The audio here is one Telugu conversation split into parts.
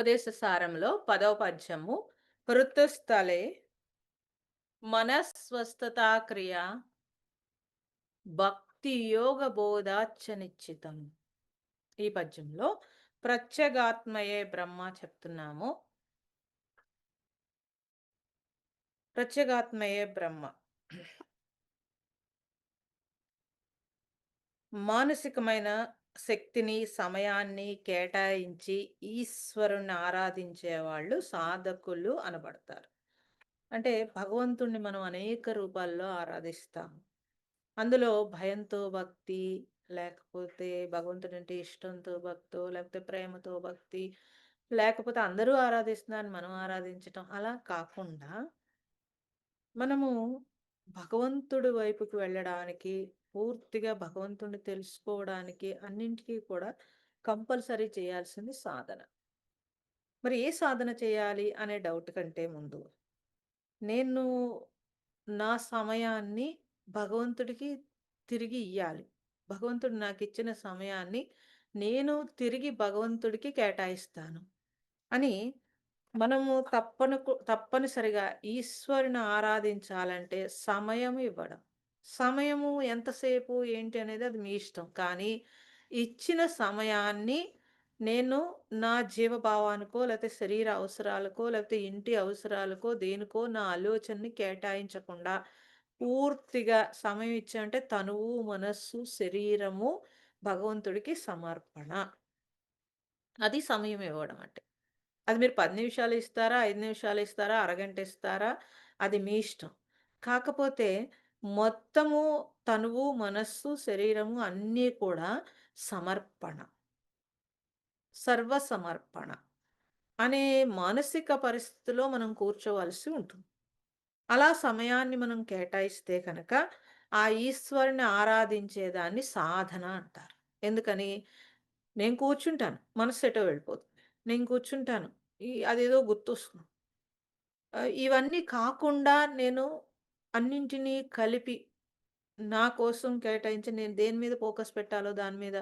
ఉపదేశ సారంలో పదవ పద్యము ఋతుస్థలే మనస్వస్థతా క్రియ భక్తి యోగ బోధాచ్చ నిశ్చితం ఈ పద్యంలో ప్రత్యేగాత్మయే బ్రహ్మ చెప్తున్నాము. ప్రత్యేగాత్మయే బ్రహ్మ. మానసికమైన శక్తిని సమయాన్ని కేటాయించి ఈశ్వరుణ్ణి ఆరాధించే వాళ్ళు సాధకులు అనబడతారు. అంటే భగవంతుణ్ణి మనం అనేక రూపాల్లో ఆరాధిస్తాం అందులో భయంతో భక్తి లేకపోతే భగవంతుడి అంటే ఇష్టంతో భక్తో లేకపోతే ప్రేమతో భక్తి లేకపోతే అందరూ ఆరాధిస్తున్నారని మనం ఆరాధించటం అలా కాకుండా మనము భగవంతుడి వైపుకి వెళ్ళడానికి పూర్తిగా భగవంతుడిని తెలుసుకోవడానికి అన్నింటికీ కూడా కంపల్సరీ చేయాల్సింది సాధన. మరి ఏ సాధన చేయాలి అనే డౌట్ కంటే ముందు నేను నా సమయాన్ని భగవంతుడికి తిరిగి ఇయ్యాలి. భగవంతుడు నాకు ఇచ్చిన సమయాన్ని నేను తిరిగి భగవంతుడికి కేటాయిస్తాను అని మనము తప్పను తప్పనిసరిగా ఈశ్వరుని ఆరాధించాలంటే సమయం ఇవ్వడం. సమయము ఎంతసేపు ఏంటి అనేది అది మీ ఇష్టం. కానీ ఇచ్చిన సమయాన్ని నేను నా జీవభావానికో లేకపోతే శరీర అవసరాలకో లేకపోతే ఇంటి అవసరాలకో దేనికో నా ఆలోచనని కేటాయించకుండా పూర్తిగా సమయం ఇచ్చామంటే తనువు మనస్సు శరీరము భగవంతుడికి సమర్పణ. అది సమయం ఇవ్వడం అంటే. అది మీరు పది నిమిషాలు ఇస్తారా ఐదు నిమిషాలు ఇస్తారా అరగంట ఇస్తారా? అది మీ ఇష్టం. కాకపోతే మొత్తము తనువు మనస్సు శరీరము అన్నీ కూడా సమర్పణ. సర్వ సమర్పణ అనే మానసిక పరిస్థితిలో మనం కూర్చోవలసి ఉంటుంది. అలా సమయాన్ని మనం కేటాయిస్తే కనుక ఆ ఈశ్వరుని ఆరాధించేదాన్ని సాధన అంటారు. ఎందుకని? నేను కూర్చుంటాను మనసు ఎటో వెళ్ళిపోతుంది. నేను కూర్చుంటాను అదేదో గుర్తొస్తుంది. ఇవన్నీ కాకుండా నేను అన్నింటినీ కలిపి నా కోసం కేటాయించి నేను దేని మీద ఫోకస్ పెట్టాలో దాని మీద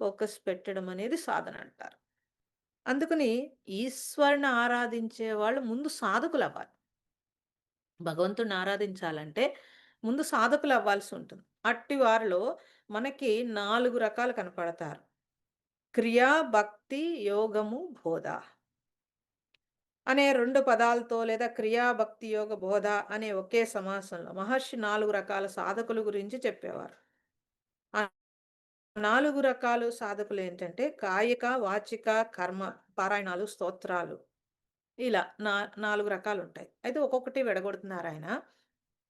ఫోకస్ పెట్టడం అనేది సాధన అంటారు. అందుకని ఈశ్వరుని ఆరాధించే వాళ్ళు ముందు సాధకులు అవ్వాలి భగవంతుడిని ఆరాధించాలంటే ముందు సాధకులు అవ్వాల్సి ఉంటుంది. అట్టి వారిలో మనకి నాలుగు రకాలు కనపడతారు. క్రియా భక్తి యోగము బోధ. అనే రెండు పదాలతో లేదా క్రియాభక్తి యోగ బోధ అనే ఒకే సమాసంలో మహర్షి నాలుగు రకాల సాధకుల గురించి చెప్పేవారు. నాలుగు రకాలు సాధకులు ఏంటంటే కాయిక వాచిక కర్మ పారాయణాలు స్తోత్రాలు ఇలా నా నాలుగు రకాలు ఉంటాయి. అయితే ఒక్కొక్కటి విడగొడుతున్నారు ఆయన.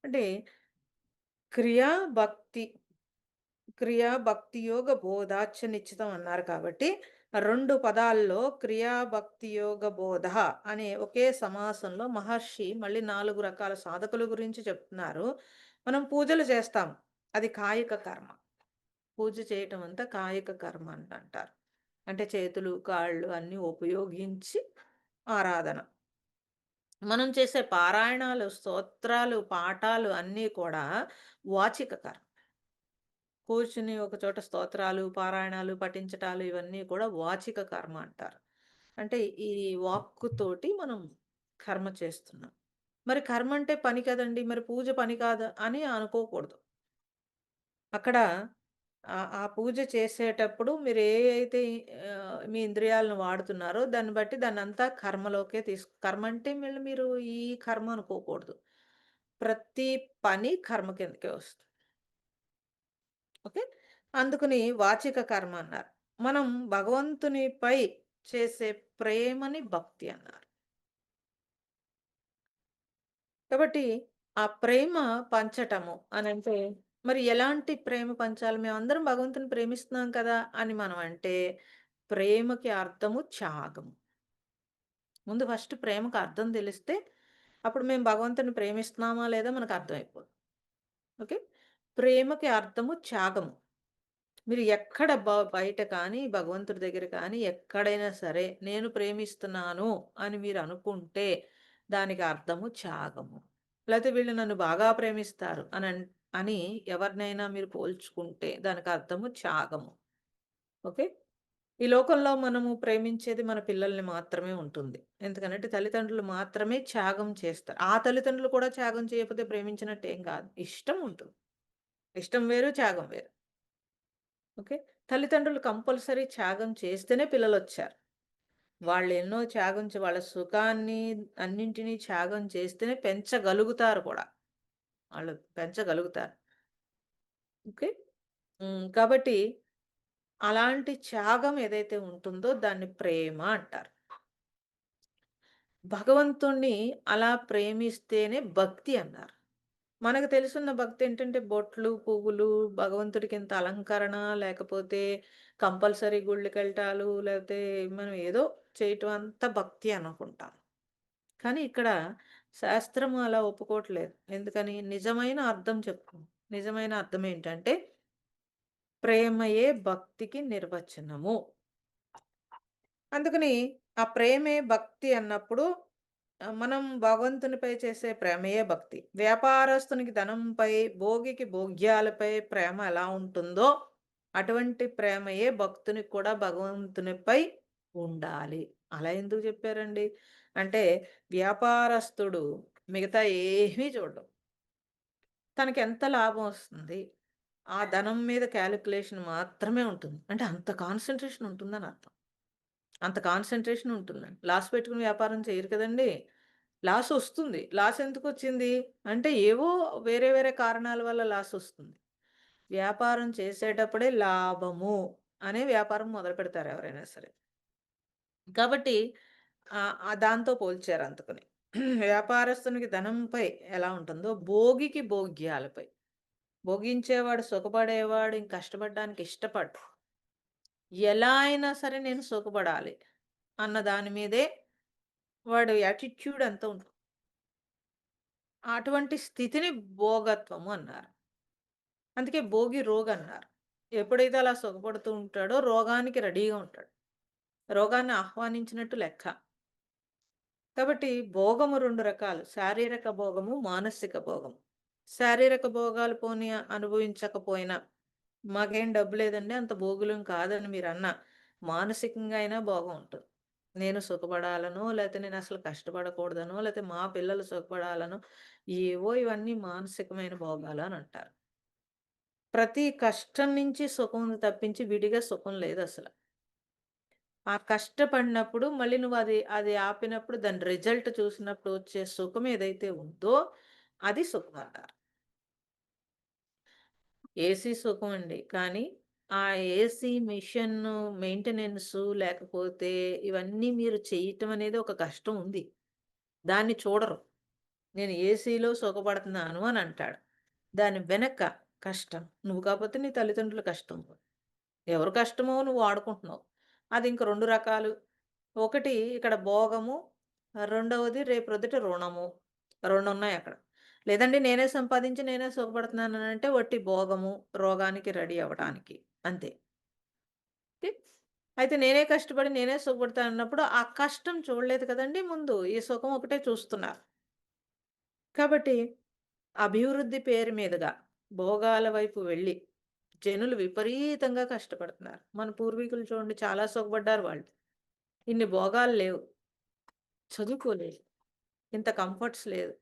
అంటే క్రియా భక్తి క్రియా భక్తి యోగ బోధాచ నిశ్చితం అన్నారు కాబట్టి రెండు పదాల్లో క్రియా భక్తి యోగ బోధ అనే ఒకే సమాసంలో మహర్షి మళ్ళీ నాలుగు రకాల సాధకుల గురించి చెప్తున్నారు. మనం పూజలు చేస్తాం. అది కాయక కర్మ. పూజ చేయటం అంతా కాయక కర్మ అని అంటారు. అంటే చేతులు కాళ్ళు అన్నీ ఉపయోగించి ఆరాధన. మనం చేసే పారాయణాలు స్తోత్రాలు పాఠాలు అన్నీ కూడా వాచిక కర్మ. కూర్చుని ఒక చోట స్తోత్రాలు పారాయణాలు పఠించటాలు ఇవన్నీ కూడా వాచిక కర్మ అంటారు. అంటే ఈ వాక్కుతోటి మనం కర్మ చేస్తున్నాం. మరి కర్మ అంటే పని కదండి. మరి పూజ పని కాదు అని అనుకోకూడదు. అక్కడ ఆ పూజ చేసేటప్పుడు మీరు ఏ అయితే మీ ఇంద్రియాలను వాడుతున్నారో దాన్ని బట్టి దాన్ని అంతా కర్మలోకే తీసు కర్మ అంటే మళ్ళీ మీరు ఈ కర్మ అనుకోకూడదు. ప్రతి పని కర్మ కిందకే వస్తుంది. ఓకే? అందుకని వాచిక కర్మ అన్నారు. మనం భగవంతునిపై చేసే ప్రేమని భక్తి అన్నారు. కాబట్టి ఆ ప్రేమ పంచటము అని అంటే మరి ఎలాంటి ప్రేమ పంచాలి? మేమందరం భగవంతుని ప్రేమిస్తున్నాం కదా అని మనం అంటే ప్రేమకి అర్థము త్యాగము. ముందు ఫస్ట్ ప్రేమకు అర్థం తెలిస్తే అప్పుడు మేము భగవంతుని ప్రేమిస్తున్నామా లేదా మనకు అర్థమైపోదు. ఓకే? ప్రేమకి అర్థము త్యాగము మీరు ఎక్కడ బయట కానీ భగవంతుడి దగ్గర కానీ ఎక్కడైనా సరే నేను ప్రేమిస్తున్నాను అని మీరు అనుకుంటే దానికి అర్థము త్యాగము లేకపోతే వీళ్ళు నన్ను బాగా ప్రేమిస్తారు అని అని ఎవరినైనా మీరు పోల్చుకుంటే దానికి అర్థము త్యాగము ఓకే ఈ లోకంలో మనము ప్రేమించేది మన పిల్లల్ని మాత్రమే ఉంటుంది. ఎందుకంటే తల్లిదండ్రులు మాత్రమే త్యాగం చేస్తారు. ఆ తల్లిదండ్రులు కూడా త్యాగం చేయకపోతే ప్రేమించినట్టు ఏం కాదు. ఇష్టం ఉంటుంది. ఇష్టం వేరు, త్యాగం వేరు. ఓకే. తల్లిదండ్రులు కంపల్సరీ త్యాగం చేస్తేనే పిల్లలు వచ్చారు వాళ్ళు ఎన్నో త్యాగం వాళ్ళ సుఖాన్ని అన్నింటినీ త్యాగం చేస్తేనే పెంచగలుగుతారు కూడా. వాళ్ళు పెంచగలుగుతారు. ఓకే. కాబట్టి అలాంటి త్యాగం ఏదైతే ఉంటుందో దాన్ని ప్రేమ అంటారు. భగవంతుణ్ణి అలా ప్రేమిస్తేనే భక్తి అన్నారు. మనకు తెలుసున్న భక్తి ఏంటంటే బొట్లు, పువ్వులు, భగవంతుడికి ఇంత అలంకరణ, లేకపోతే కంపల్సరీ గుళ్ళకెళ్ళటాలు, లేకపోతే మనం ఏదో చేయటం అంతా భక్తి అనుకుంటాం. కానీ ఇక్కడ శాస్త్రం అలా ఒప్పుకోవట్లేదు. ఎందుకని? నిజమైన అర్థం చెప్తుంది. నిజమైన అర్థం ఏంటంటే ప్రేమయే భక్తికి నిర్వచనము. అందుకని ఆ ప్రేమే భక్తి అన్నప్పుడు మనం భగవంతునిపై చేసే ప్రేమయే భక్తి. వ్యాపారస్తునికి ధనంపై, భోగికి భోగ్యాలపై ప్రేమ ఎలా ఉంటుందో, అటువంటి ప్రేమయే భక్తునికి కూడా భగవంతునిపై ఉండాలి. అలా ఎందుకు చెప్పారండి? అంటే వ్యాపారస్తుడు మిగతా ఏమీ చూడడు. తనకెంత లాభం వస్తుంది? ఆ ధనం మీద క్యాలిక్యులేషన్ మాత్రమే ఉంటుంది. అంటే అంత కాన్సన్ట్రేషన్ ఉంటుందని అర్థం. అంత కాన్సంట్రేషన్ ఉంటుందండి. లాస్ పెట్టుకుని వ్యాపారం చేయరు కదండీ! లాస్ వస్తుంది లాస్ ఎందుకు వచ్చింది అంటే ఏవో వేరే వేరే కారణాల వల్ల లాస్ వస్తుంది వ్యాపారం చేసేటప్పుడే లాభము అనే వ్యాపారం మొదలు పెడతారు ఎవరైనా సరే. కాబట్టి దాంతో పోల్చారు అందుకని. వ్యాపారస్తునికి ధనంపై ఎలా ఉంటుందో, భోగికి భోగ్యాలపై. భోగించేవాడు, సుఖపడేవాడు ఇంక కష్టపడడానికి ఇష్టపడు ఎలా అయినా సరే నేను సుఖపడాలి అన్న దాని మీదే వాడి యాటిట్యూడ్ అంతా ఉంటుంది. అటువంటి స్థితిని భోగత్వము అన్నారు. అందుకే భోగి రోగన్నారు. ఎప్పుడైతే అలా సుఖపడుతూ ఉంటాడో రోగానికి రెడీగా ఉంటాడు. రోగాన్ని ఆహ్వానించినట్టు లెక్క. కాబట్టి భోగము రెండు రకాలు. శారీరక భోగము, మానసిక భోగము శారీరక భోగాలు పోనీ అనుభవించకపోయినా, మాకేం డబ్బు లేదండి అంత భోగులం కాదని మీరన్నా, మానసికంగా అయినా భోగం ఉంటుంది. నేను సుఖపడాలనో, నేను అసలు కష్టపడకూడదనో, లేకపోతే మా పిల్లలు సుఖపడాలనో, ఏవో ఇవన్నీ మానసికమైన భోగాలు అంటారు ప్రతి కష్టం నుంచి సుఖం తప్పించి విడిగా సుఖం లేదు అసలు ఆ కష్టపడినప్పుడు మళ్ళీ నువ్వు అది, అది ఆపినప్పుడు దాని రిజల్ట్ చూసినప్పుడు వచ్చే సుఖం ఏదైతే ఉందో అది సుఖం అంటారు. ఏసీ సుఖం అండి. కానీ ఆ ఏసీ మిషన్ మెయింటెనెన్స్ లేకపోతే ఇవన్నీ మీరు చేయటం అనేది ఒక కష్టం ఉంది. దాన్ని చూడరు. నేను ఏసీలో సుఖపడుతున్నాను అని అంటాడు. దాని వెనక కష్టం. నువ్వు కాకపోతే నీ తల్లిదండ్రుల కష్టం. ఎవరు కష్టమో నువ్వు వాడుకుంటున్నావు. అది ఇంక రెండు రకాలు. ఒకటి ఇక్కడ భోగము, రెండవది రేపొద్దుట రుణము. రెండు ఉన్నాయి అక్కడ. లేదండి నేనే సంపాదించి నేనే సుఖపడుతున్నానంటే వట్టి భోగము, రోగానికి రెడీ అవ్వటానికి. అంతే. అయితే నేనే కష్టపడి నేనే సుఖపడతానన్నప్పుడు ఆ కష్టం చూడలేదు కదండీ ముందు. ఈ సుఖం ఒకటే చూస్తున్నారు. కాబట్టి అభివృద్ధి పేరు మీదుగా భోగాల వైపు వెళ్ళి జనులు విపరీతంగా కష్టపడుతున్నారు. మన పూర్వీకులు చూడండి చాలా సుఖపడ్డారు వాళ్ళు. ఇన్ని భోగాలు లేవు. చదువుకోలేదు. ఇంత కంఫర్ట్స్ లేదు.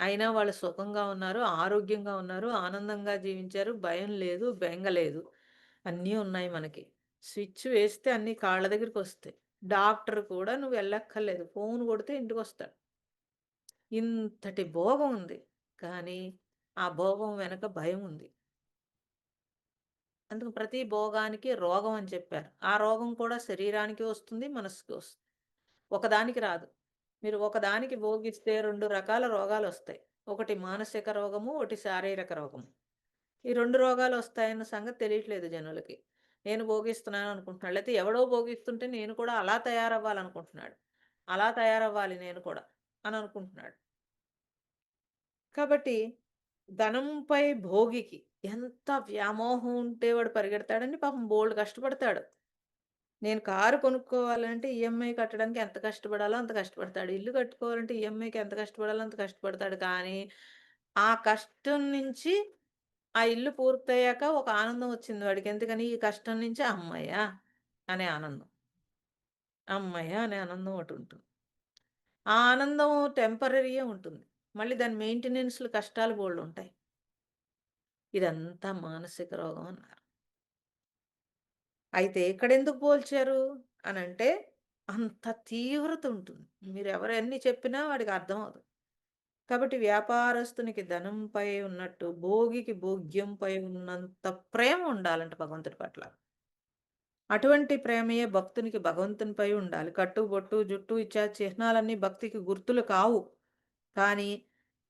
అయినా వాళ్ళు సుఖంగా ఉన్నారు, ఆరోగ్యంగా ఉన్నారు, ఆనందంగా జీవించారు. భయం లేదు, బెంగ లేదు. అన్నీ ఉన్నాయి మనకి. స్విచ్ వేస్తే అన్నీ కాళ్ళ దగ్గరికి వస్తాయి డాక్టర్ కూడా నువ్వు వెళ్ళక్కర్లేదు ఫోన్ కొడితే ఇంటికి వస్తాడు ఇంతటి భోగం ఉంది. కానీ ఆ భోగం వెనక భయం ఉంది. అందుకు ప్రతి భోగానికి రోగం అని చెప్పారు. ఆ రోగం కూడా శరీరానికి వస్తుంది, మనసుకి వస్తుంది. ఒకదానికి రాదు. మీరు ఒకదానికి భోగిస్తే రెండు రకాల రోగాలు వస్తాయి ఒకటి మానసిక రోగము, ఒకటి శారీరక రోగము. ఈ రెండు రోగాలు వస్తాయన్న సంగతి తెలియట్లేదు జనులకి. నేను భోగిస్తున్నాను అనుకుంటున్నాడు. లేకపోతే ఎవడో భోగిస్తుంటే నేను కూడా అలా తయారవ్వాలనుకుంటున్నాడు. అలా తయారవ్వాలి నేను కూడా అని అనుకుంటున్నాడు. కాబట్టి ధనంపై భోగికి ఎంత వ్యామోహం ఉంటే వాడు పరిగెడతాడని పాపం బోల్డ్ కష్టపడతాడు. నేను కారు కొనుక్కోవాలంటే ఈఎంఐ కట్టడానికి ఎంత కష్టపడాలో అంత కష్టపడతాడు. ఇల్లు కట్టుకోవాలంటే ఈఎంఐకి ఎంత కష్టపడాలో అంత కష్టపడతాడు. కానీ ఆ కష్టం నుంచి ఆ ఇల్లు పూర్తయ్యాక ఒక ఆనందం వచ్చింది వాడికి. ఎందుకని ఈ కష్టం నుంచి అమ్మయ్యా అనే ఆనందం. అమ్మయ్యా అనే ఆనందం ఒకటి ఉంటుంది ఆ ఆనందం టెంపరరీయే ఉంటుంది. మళ్ళీ దాని మెయింటెనెన్స్‌లు కష్టాలు బోలెడుంటాయి. ఇదంతా మానసిక రోగం అన్నారు. అయితే ఇక్కడెందుకు పోల్చారు అనంటే, అంత తీవ్రత ఉంటుంది. మీరెవరు ఎన్ని చెప్పినా వాడికి అర్థమవ్వదు. కాబట్టి వ్యాపారస్తునికి ధనంపై ఉన్నట్టు, భోగికి భోగ్యంపై ఉన్నంత ప్రేమ ఉండాలంట భగవంతుడి పట్ల. అటువంటి ప్రేమయే భక్తునికి భగవంతునిపై ఉండాలి. కట్టు, బొట్టు, జుట్టు ఇచ్చా చిహ్నాలన్నీ భక్తికి గుర్తులు కావు. కానీ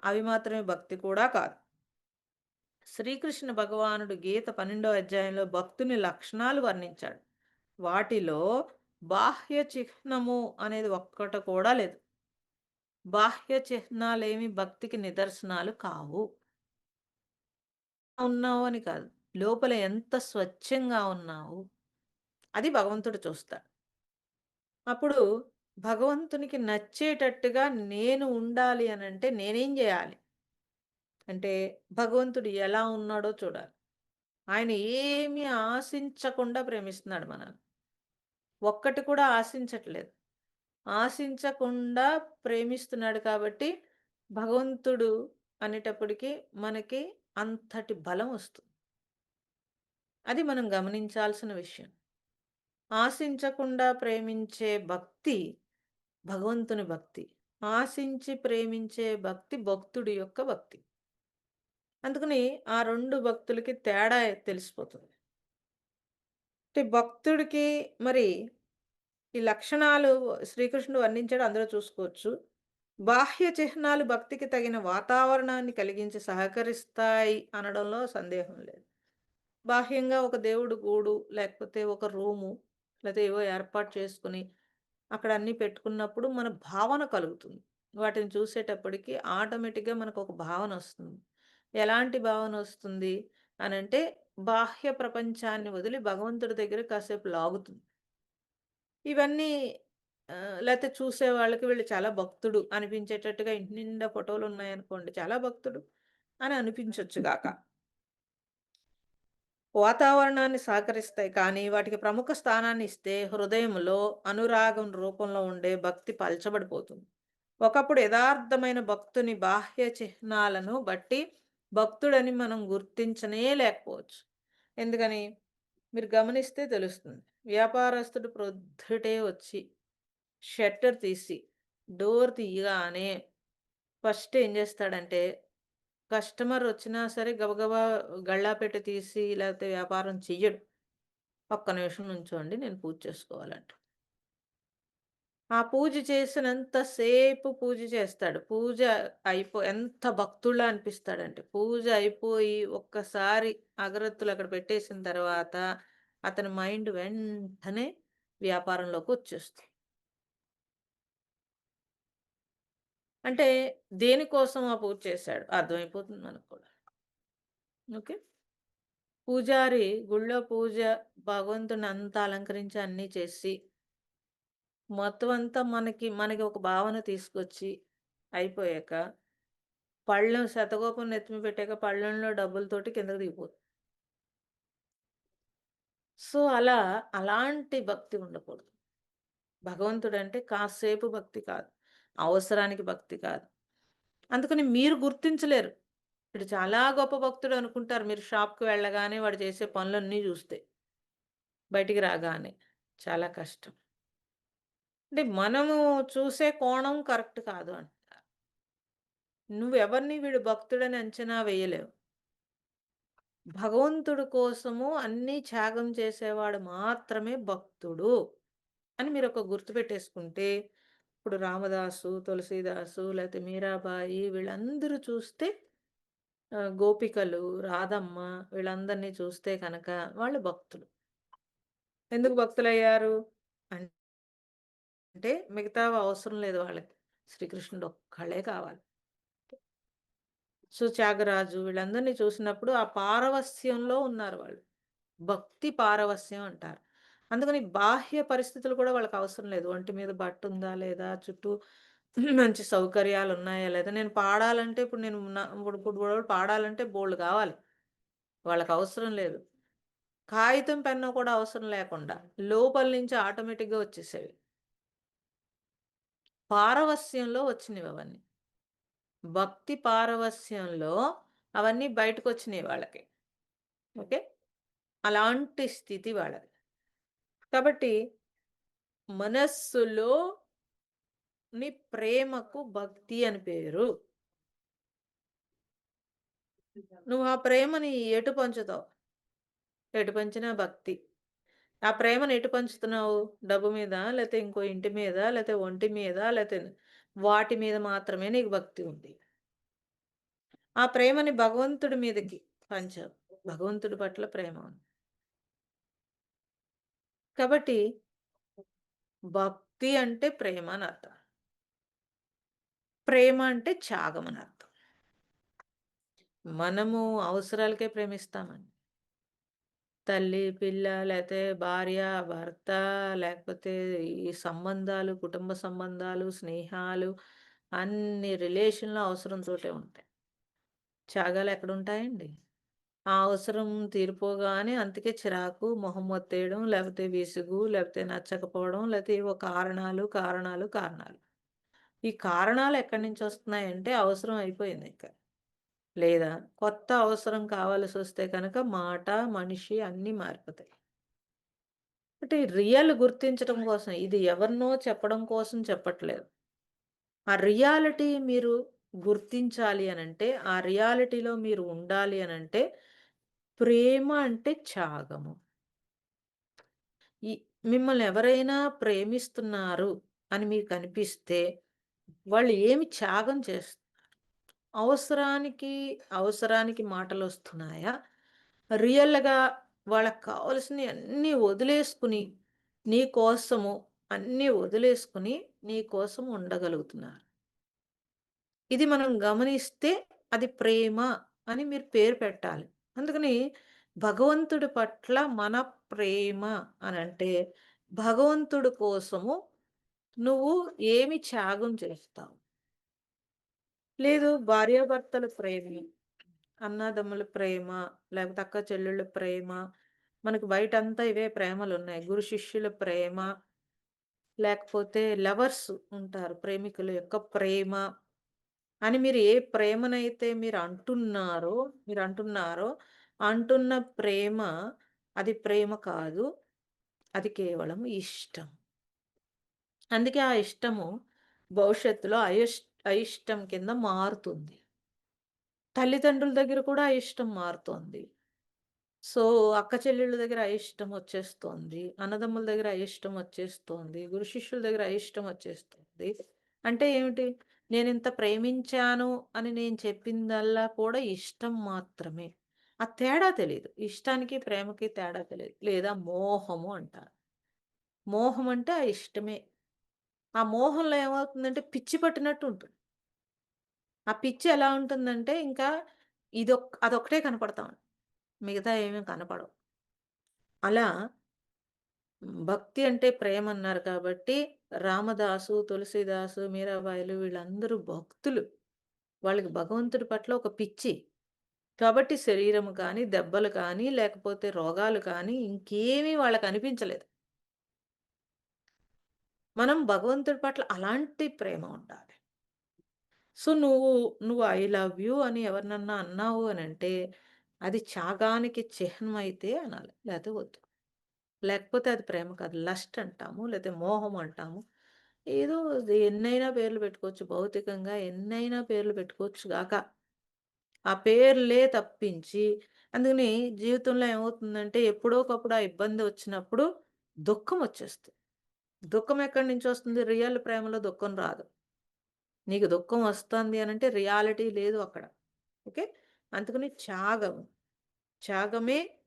అవి మాత్రమే భక్తి కూడా కాదు. శ్రీకృష్ణ భగవానుడు గీత 12వ అధ్యాయంలో భక్తుని లక్షణాలు వర్ణించాడు. వాటిలో బాహ్య చిహ్నము అనేది ఒక్కట కూడా లేదు. బాహ్య చిహ్నాలేమి భక్తికి నిదర్శనాలు కావు. ఉన్నావు అని కాదు. లోపల ఎంత స్వచ్ఛంగా ఉన్నావు అది భగవంతుడు చూస్తాడు. అప్పుడు భగవంతునికి నచ్చేటట్టుగా నేను ఉండాలి అనంటే నేనేం చేయాలి అంటే భగవంతుడు ఎలా ఉన్నాడో చూడాలి. ఆయన ఏమి ఆశించకుండా ప్రేమిస్తున్నాడు మనల్ని. ఒక్కటి కూడా ఆశించట్లేదు. ఆశించకుండా ప్రేమిస్తున్నాడు కాబట్టి భగవంతుడు అనేటప్పటికీ మనకి అంతటి బలం వస్తుంది. అది మనం గమనించాల్సిన విషయం. ఆశించకుండా ప్రేమించే భక్తి భగవంతుని భక్తి. ఆశించి ప్రేమించే భక్తి భక్తుడి యొక్క భక్తి. అందుకని ఆ రెండు భక్తులకి తేడా తెలిసిపోతుంది. అంటే భక్తుడికి మరి ఈ లక్షణాలు శ్రీకృష్ణుడు వర్ణించాడు అందులో చూసుకోవచ్చు. బాహ్య చిహ్నాలు భక్తికి తగిన వాతావరణాన్ని కలిగించి సహకరిస్తాయి అనడంలో సందేహం లేదు. బాహ్యంగా ఒక దేవుడు గూడు, లేకపోతే ఒక రూము, లేకపోతే ఏవో ఏర్పాటు చేసుకొని, అక్కడ అన్నీ పెట్టుకున్నప్పుడు మన భావన కలుగుతుంది. వాటిని చూసేటప్పటికి ఆటోమేటిక్‌గా మనకు ఒక భావన వస్తుంది ఎలాంటి భావన వస్తుంది అని అంటే బాహ్య ప్రపంచాన్ని వదిలి భగవంతుడి దగ్గర కాసేపు లాగుతుంది. ఇవన్నీ లేకపోతే చూసే వాళ్ళకి వీళ్ళు చాలా భక్తుడు అనిపించేటట్టుగా ఇంటి నిండా ఫోటోలున్నాయనుకోండి, చాలా భక్తుడు అని అనిపించవచ్చు గాక. వాతావరణాన్ని సహకరిస్తాయి. కానీ వాటికి ప్రముఖ స్థానాన్ని ఇస్తే హృదయంలో అనురాగం రూపంలో ఉండే భక్తి పలచబడిపోతుంది. ఒకప్పుడు యథార్థమైన భక్తుని బాహ్య చిహ్నాలను బట్టి భక్తుడని మనం గుర్తించనే లేకపోవచ్చు. ఎందుకని? మీరు గమనిస్తే తెలుస్తుంది. వ్యాపారస్తుడు ప్రొద్దుటే వచ్చి షట్టర్ తీసి, డోర్ తీయగానే ఫస్ట్ ఏం చేస్తాడంటే, కస్టమర్ వచ్చినా సరే గబగబా గళ్ళాపెట్టె తీసి లేకపోతే వ్యాపారం చెయ్యడు. ఒక్క నిమిషం నుంచోండి నేను పూజ చేసుకోవాలంట. ఆ పూజ చేసినంత సేపు పూజ చేస్తాడు. పూజ అయిపో ఎంత భక్తుడిలా అనిపిస్తాడంటే, పూజ అయిపోయి ఒక్కసారి అగరత్తులు అక్కడ పెట్టేసిన తర్వాత అతని మైండ్ వెంటనే వ్యాపారంలోకి వచ్చేస్తుంది అంటే దేనికోసం ఆ పూజ చేశాడు అర్థమైపోతుంది మనకు కూడా. ఓకే. పూజారి గుళ్ళో పూజ భగవంతుని అంతా అలంకరించి అన్నీ చేసి మొత్తం అంతా మనకి, మనకి ఒక భావన తీసుకొచ్చి అయిపోయాక పళ్ళెం శతగోపం నెత్తిమి పెట్టాక పళ్ళెంలో డబ్బులతోటి కిందకి దిగిపోతుంది. సో, అలా అలాంటి భక్తి ఉండకూడదు. భగవంతుడంటే కాసేపు భక్తి కాదు. అవసరానికి భక్తి కాదు. అందుకని మీరు గుర్తించలేరు. ఇప్పుడు చాలా గొప్ప భక్తుడు అనుకుంటారు మీరు షాప్‌కి వెళ్ళగానే వాడు చేసే పనులన్నీ చూస్తే. బయటికి రాగానే. చాలా కష్టం. అంటే మనము చూసే కోణం కరెక్ట్ కాదు అంటున్నారు నువ్వెవరిని వీడు భక్తుడని అంచనా వేయలేవు. భగవంతుడు కోసము అన్నీ త్యాగం చేసేవాడు మాత్రమే భక్తుడు అని మీరు ఒక గుర్తు పెట్టేసుకుంటే ఇప్పుడు రామదాసు, తులసీదాసు లేకపోతే మీరాబాయి వీళ్ళందరూ చూస్తే గోపికలు, రాధమ్మ వీళ్ళందరినీ చూస్తే కనుక వాళ్ళు భక్తులు. ఎందుకు భక్తులయ్యారు? అంటే అంటే మిగతా అవసరం లేదు వాళ్ళకి. శ్రీకృష్ణుడు ఒక్కళ్ళే కావాలి. సో, త్యాగరాజు వీళ్ళందరిని చూసినప్పుడు ఆ పారవస్యంలో ఉన్నారు వాళ్ళు. భక్తి పారవస్యం అంటారు. అందుకని బాహ్య పరిస్థితులు కూడా వాళ్ళకి అవసరం లేదు. ఒంటి మీద బట్టుందా లేదా? చుట్టూ మంచి సౌకర్యాలు ఉన్నాయా లేదా? నేను పాడాలంటే ఇప్పుడు నేను ఇప్పుడు ఇప్పుడు పాడాలంటే బోల్డ్ కావాలి. వాళ్ళకి అవసరం లేదు. కాగితం, పెన్ను కూడా అవసరం లేకుండా లోపల నుంచి ఆటోమేటిక్‌గా వచ్చేసేవి. పారవస్యంలో వచ్చినవి అవన్నీ. భక్తి పారవస్యంలో అవన్నీ బయటకొచ్చినాయి వాళ్ళకి. ఓకే. అలాంటి స్థితి వాళ్ళది. కాబట్టి మనస్సులో ని ప్రేమకు భక్తి అని పేరు. నువ్వు ఆ ప్రేమని ఎటు పంచుతావు? ఎటు పంచినా భక్తి. ఆ ప్రేమను ఎటు పంచుతున్నావు? డబ్బు మీద, లేకపోతే ఇంకో ఇంటి మీద, లేకపోతే ఒంటి మీద, లేకపోతే వాటి మీద మాత్రమే నీకు భక్తి ఉంది. ఆ ప్రేమని భగవంతుడి మీదకి పంచావు. భగవంతుడి పట్ల ప్రేమ ఉంది. కాబట్టి భక్తి అంటే ప్రేమ అని అర్థం. ప్రేమ అంటే త్యాగం అని అర్థం. మనము అవసరాలకే ప్రేమిస్తామండి. తల్లి, పిల్ల, లేకపోతే భార్య, భర్త, లేకపోతే ఈ సంబంధాలు, కుటుంబ సంబంధాలు, స్నేహాలు అన్ని రిలేషన్‌లు అవసరంతోటే ఉంటాయి. త్యాగాలు ఎక్కడుంటాయండి? ఆ అవసరం తీరిపోగానే అందుకే చిరాకు, మొహం మొత్తేయడం, లేకపోతే విసుగు, లేకపోతే నచ్చకపోవడం, లేకపోతే ఏవో కారణాలు, కారణాలు, కారణాలు. ఈ కారణాలు ఎక్కడి నుంచి వస్తున్నాయంటే అవసరం అయిపోయింది ఇక్కడ లేదా కొత్త అవసరం కావాల్సొస్తే కనుక మాట, మనిషి అన్నీ మారిపోతాయి. అంటే రియల్ గుర్తించడం కోసం ఇది ఎవరినో చెప్పడం కోసం చెప్పట్లేదు. ఆ రియాలిటీ మీరు గుర్తించాలి అనంటే, ఆ రియాలిటీలో మీరు ఉండాలి అనంటే, ప్రేమ అంటే త్యాగము. ఈ మిమ్మల్ని ఎవరైనా ప్రేమిస్తున్నారు అని మీకనిపిస్తే, వాళ్ళు ఏమి త్యాగం చేస్తున్నారు? అవసరానికి, అవసరానికి మాటలొస్తున్నాయా? రియల్‌గా వాళ్ళకి కావాల్సినయి అన్నీ వదిలేసుకొని, నీ కోసము అన్నీ వదిలేసుకొని, నీ కోసం ఉండగలుగుతున్నారు. ఇది మనం గమనిస్తే అది ప్రేమ అని మీరు పేరు పెట్టాలి. అందుకని భగవంతుడి పట్ల మన ప్రేమ అనంటే, భగవంతుడి కోసము నువ్వు ఏమి త్యాగం చేస్తావు? లేదు భార్యాభర్తల ప్రేమ, అన్నాదమ్ముల ప్రేమ, లేకపోతే అక్క చెల్లెళ్ళ ప్రేమ, మనకు బయట అంతా ఇవే ప్రేమలు ఉన్నాయి గురు శిష్యుల ప్రేమ, లేకపోతే లవర్స్ ఉంటారు. ప్రేమికుల యొక్క ప్రేమ అని మీరు ఏ ప్రేమనైతే మీరు అంటున్నారో మీరు అంటున్నారో, అంటున్న ప్రేమ అది ప్రేమ కాదు. అది కేవలం ఇష్టం. అందుకే ఆ ఇష్టము భవిష్యత్తులో అయిష్ అయిష్టం కింద మారుతుంది. తల్లిదండ్రుల దగ్గర కూడా అయిష్టం మారుతోంది. సో, అక్క చెల్లెళ్ళ దగ్గర అయిష్టం వచ్చేస్తోంది. అన్నదమ్ముల దగ్గర అయిష్టం వచ్చేస్తోంది. గురు శిష్యుల దగ్గర అయిష్టం వచ్చేస్తుంది. అంటే ఏమిటి? నేను ఇంత ప్రేమించాను అని నేను చెప్పిందల్లా కూడా ఇష్టం మాత్రమే. ఆ తేడా తెలియదు ఇష్టానికి, ప్రేమకి తేడా తెలియదు లేదా మోహము అంటారు. మోహం అంటే ఆ ఇష్టమే. ఆ మోహంలో ఏమవుతుందంటే పిచ్చి పట్టినట్టు ఉంటుంది. ఆ పిచ్చి ఎలా ఉంటుందంటే ఇంకా ఇదొక్ అదొక్కటే కనపడతా మిగతా ఏమీ కనపడవు. అలా భక్తి అంటే ప్రేమ అన్నారు కాబట్టి రామదాసు, తులసీదాసు, మీరాబాయిలు వీళ్ళందరూ భక్తులు. వాళ్ళకి భగవంతుడి పట్ల ఒక పిచ్చి. కాబట్టి శరీరము కానీ, దెబ్బలు కానీ, లేకపోతే రోగాలు కానీ ఇంకేమీ వాళ్ళకనిపించలేదు. మనం భగవంతుడి పట్ల అలాంటి ప్రేమ ఉండాలి. సో, నువ్వు, నువ్వు ఐ లవ్ యూ అని ఎవరినన్నా అన్నావు అని అంటే అది త్యాగానికి అయితే అనాలి. లేకపోతే వద్దు. లేకపోతే అది ప్రేమ కాదు. లస్ట్ అంటాము. లేకపోతే మోహం అంటాము. ఏదో ఎన్నైనా పేర్లు పెట్టుకోవచ్చు. భౌతికంగా ఎన్నైనా పేర్లు పెట్టుకోవచ్చు గాక. ఆ పేర్లే తప్పించి అందుకని జీవితంలో ఏమవుతుందంటే ఎప్పుడో ఒకప్పుడు ఆ ఇబ్బంది వచ్చినప్పుడు దుఃఖం వచ్చేస్తుంది. దుఃఖం ఎక్కడి నుంచి వస్తుంది? రియల్ ప్రేమలో దుఃఖం రాదు. నీకు దుఃఖం వస్తుంది అని అంటే రియాలిటీ లేదు అక్కడ. ఓకే. అందుకని త్యాగం. త్యాగమే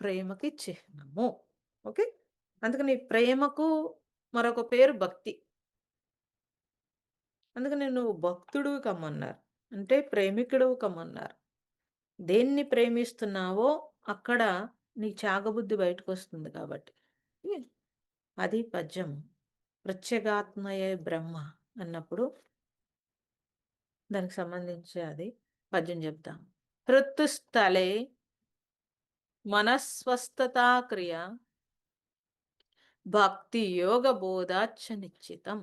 ప్రేమకి చిహ్నము. ఓకే. అందుకని ప్రేమకు మరొక పేరు భక్తి. అందుకని నువ్వు భక్తుడు కమ్మన్నారు. అంటే ప్రేమికుడు కమ్మన్నారు. దేన్ని ప్రేమిస్తున్నావో అక్కడ నీ త్యాగబుద్ధి బయటకొస్తుంది కాబట్టి. అది పద్యం. ప్రత్యేగాత్మయే బ్రహ్మ అన్నప్పుడు దానికి సంబంధించి అది పద్యం చెప్తాం. హృత్తుస్థలే మనస్వస్థతా క్రియ భక్తి యోగ బోధాచ్చ నిశ్చితం.